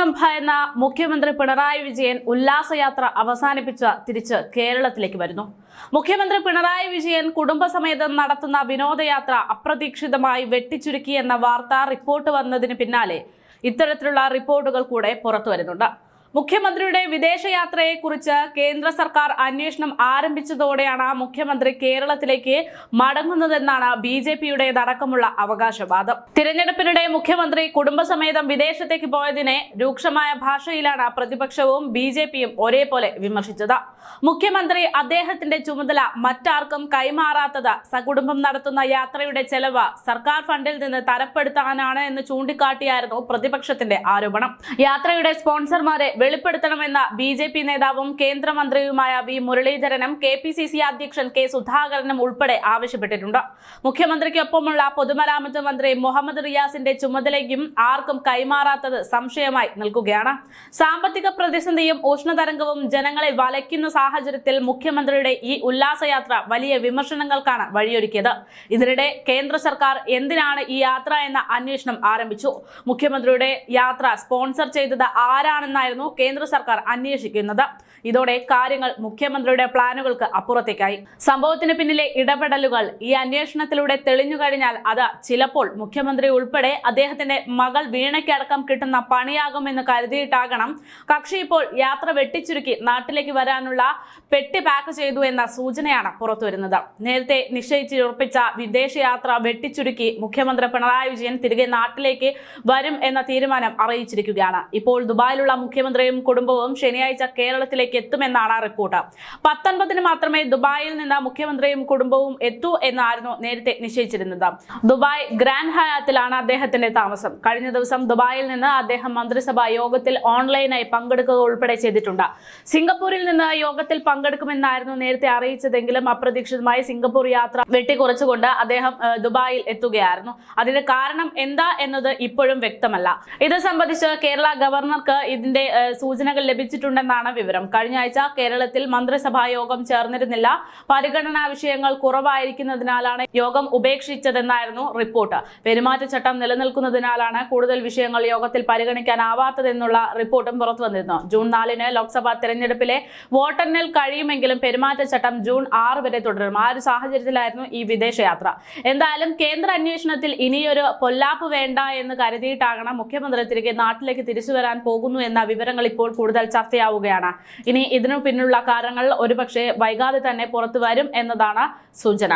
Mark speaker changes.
Speaker 1: അന്വേഷണം എന്ന മുഖ്യമന്ത്രി പിണറായി വിജയൻ ഉല്ലാസയാത്ര അവസാനിപ്പിച്ച് തിരിച്ച് കേരളത്തിലേക്ക് വരുന്നു. മുഖ്യമന്ത്രി പിണറായി വിജയൻ കുടുംബസമേതം നടത്തുന്ന വിനോദയാത്ര അപ്രതീക്ഷിതമായി വെട്ടിച്ചുരുക്കി എന്ന വാർത്താ റിപ്പോർട്ട് വന്നതിന് പിന്നാലെ ഇത്തരത്തിലുള്ള റിപ്പോർട്ടുകൾ കൂടെ പുറത്തു വരുന്നുണ്ട്. മുഖ്യമന്ത്രിയുടെ വിദേശയാത്രയെക്കുറിച്ച് കേന്ദ്ര സർക്കാർ അന്വേഷണം ആരംഭിച്ചതോടെയാണ് മുഖ്യമന്ത്രി കേരളത്തിലേക്ക് മടങ്ങുന്നതെന്നാണ് ബി ജെ പിയുടേതടക്കമുള്ള അവകാശവാദം. തിരഞ്ഞെടുപ്പിനിടെ മുഖ്യമന്ത്രി കുടുംബസമേതം വിദേശത്തേക്ക് പോയതിനെ രൂക്ഷമായ ഭാഷയിലാണ് പ്രതിപക്ഷവും ബി ജെ പിയും ഒരേപോലെ വിമർശിച്ചത്. മുഖ്യമന്ത്രി അദ്ദേഹത്തിന്റെ ചുമതല മറ്റാർക്കും കൈമാറാത്തത് സകുടുംബം നടത്തുന്ന യാത്രയുടെ ചെലവ് സർക്കാർ ഫണ്ടിൽ നിന്ന് തരപ്പെടുത്താനാണ് എന്ന് ചൂണ്ടിക്കാട്ടിയായിരുന്നു പ്രതിപക്ഷത്തിന്റെ ആരോപണം. യാത്രയുടെ സ്പോൺസർമാരെ വെളിപ്പെടുത്തണമെന്ന ബി ജെ പി നേതാവും കേന്ദ്രമന്ത്രിയുമായ വി മുരളീധരനും കെ പി സി സി അധ്യക്ഷൻ കെ സുധാകരനും ഉൾപ്പെടെ ആവശ്യപ്പെട്ടിട്ടുണ്ട്. മുഖ്യമന്ത്രിക്കൊപ്പമുള്ള പൊതുമരാമത്ത് മന്ത്രി മുഹമ്മദ് റിയാസിന്റെ ചുമതലയ്ക്കും ആർക്കും കൈമാറാത്തത് സംശയമായി നിൽക്കുകയാണ്. സാമ്പത്തിക പ്രതിസന്ധിയും ഉഷ്ണതരംഗവും ജനങ്ങളെ വലയ്ക്കുന്ന സാഹചര്യത്തിൽ മുഖ്യമന്ത്രിയുടെ ഈ ഉല്ലാസയാത്ര വലിയ വിമർശനങ്ങൾക്കാണ് വഴിയൊരുക്കിയത്. ഇതിനിടെ കേന്ദ്ര സർക്കാർ എന്തിനാണ് ഈ യാത്ര എന്ന അന്വേഷണം ആരംഭിച്ചു. മുഖ്യമന്ത്രിയുടെ യാത്ര സ്പോൺസർ ചെയ്തത് ആരാണെന്നായിരുന്നു കേന്ദ്ര സർക്കാർ അന്വേഷിക്കുന്നത്. ഇതോടെ കാര്യങ്ങൾ മുഖ്യമന്ത്രിയുടെ പ്ലാനുകൾക്ക് അപ്പുറത്തേക്കായി. സംഭവത്തിന് പിന്നിലെ ഇടപെടലുകൾ ഈ അന്വേഷണത്തിലൂടെ തെളിഞ്ഞു കഴിഞ്ഞാൽ അത് ചിലപ്പോൾ മുഖ്യമന്ത്രി ഉൾപ്പെടെ അദ്ദേഹത്തിന്റെ മകൾ വീണയ്ക്കടക്കം കിട്ടുന്ന പണിയാകുമെന്ന് കരുതിയിട്ടാകണം. കക്ഷി ഇപ്പോൾ യാത്ര വെട്ടിച്ചുരുക്കി നാട്ടിലേക്ക് വരാനുള്ള പെട്ടി പാക്ക് ചെയ്തു എന്ന സൂചനയാണ് പുറത്തുവരുന്നത്. നേരത്തെ നിശ്ചയിച്ചുറപ്പിച്ച വിദേശയാത്ര വെട്ടിച്ചുരുക്കി മുഖ്യമന്ത്രി പിണറായി വിജയൻ തിരികെ നാട്ടിലേക്ക് വരും എന്ന തീരുമാനം അറിയിച്ചിരിക്കുകയാണ്. ഇപ്പോൾ ദുബായിലുള്ള മുഖ്യമന്ത്രിയും കുടുംബവും ശനിയാഴ്ച കേരളത്തിലേക്ക് എത്തുമെന്നാണ് റിപ്പോർട്ട്. പത്തൊൻപതിന് മാത്രമേ ദുബായിൽ നിന്ന് മുഖ്യമന്ത്രിയും കുടുംബവും എത്തൂ എന്നായിരുന്നു നേരത്തെ നിശ്ചയിച്ചിരുന്നത്. ദുബായ് ഗ്രാൻഡ് ഹയാത്തിലാണ് അദ്ദേഹത്തിന്റെ താമസം. കഴിഞ്ഞ ദിവസം ദുബായിൽ നിന്ന് അദ്ദേഹം മന്ത്രിസഭാ യോഗത്തിൽ ഓൺലൈനായി പങ്കെടുക്കുക ഉൾപ്പെടെ ചെയ്തിട്ടുണ്ട്. സിംഗപ്പൂരിൽ നിന്ന് യോഗത്തിൽ പങ്കെടുക്കുമെന്നായിരുന്നു നേരത്തെ അറിയിച്ചതെങ്കിലും അപ്രതീക്ഷിതമായി സിംഗപ്പൂർ യാത്ര വെട്ടിക്കുറച്ചുകൊണ്ട് അദ്ദേഹം ദുബായിൽ എത്തുകയായിരുന്നു. അതിന് കാരണം എന്താ എന്നത് ഇപ്പോഴും വ്യക്തമല്ല. ഇത് സംബന്ധിച്ച് കേരള ഗവർണർക്ക് ഇതിന്റെ സൂചനകൾ ലഭിച്ചിട്ടുണ്ടെന്നാണ് വിവരം. കഴിഞ്ഞ ആഴ്ച കേരളത്തിൽ മന്ത്രിസഭാ യോഗം ചേർന്നിരുന്നില്ല. പരിഗണനാ വിഷയങ്ങൾ കുറവായിരിക്കുന്നതിനാലാണ് യോഗം ഉപേക്ഷിച്ചതെന്നായിരുന്നു റിപ്പോർട്ട്. പെരുമാറ്റച്ചട്ടം നിലനിൽക്കുന്നതിനാലാണ് കൂടുതൽ വിഷയങ്ങൾ യോഗത്തിൽ പരിഗണിക്കാനാവാത്തതെന്നുള്ള റിപ്പോർട്ടും പുറത്തു വന്നിരുന്നു. ജൂൺ നാലിന് ലോക്സഭാ തെരഞ്ഞെടുപ്പിലെ വോട്ടെണ്ണൽ കഴിയുമെങ്കിലും പെരുമാറ്റച്ചട്ടം ജൂൺ ആറ് വരെ തുടരും. ആ ഒരു സാഹചര്യത്തിലായിരുന്നു ഈ വിദേശയാത്ര. എന്തായാലും കേന്ദ്ര അന്വേഷണത്തിൽ ഇനിയൊരു പൊല്ലാപ്പ് വേണ്ട എന്ന് കരുതിയിട്ടാകണം മുഖ്യമന്ത്രി തിരികെ നാട്ടിലേക്ക് തിരിച്ചു വരാൻ പോകുന്നു എന്ന വിവരങ്ങൾ ഇപ്പോൾ കൂടുതൽ ചർച്ചയാവുകയാണ്. ഇനി ഇതിനു പിന്നിലുള്ള കാരണങ്ങൾ ഒരുപക്ഷെ വൈകാതെ തന്നെ പുറത്തു വരും എന്നതാണ് സൂചന.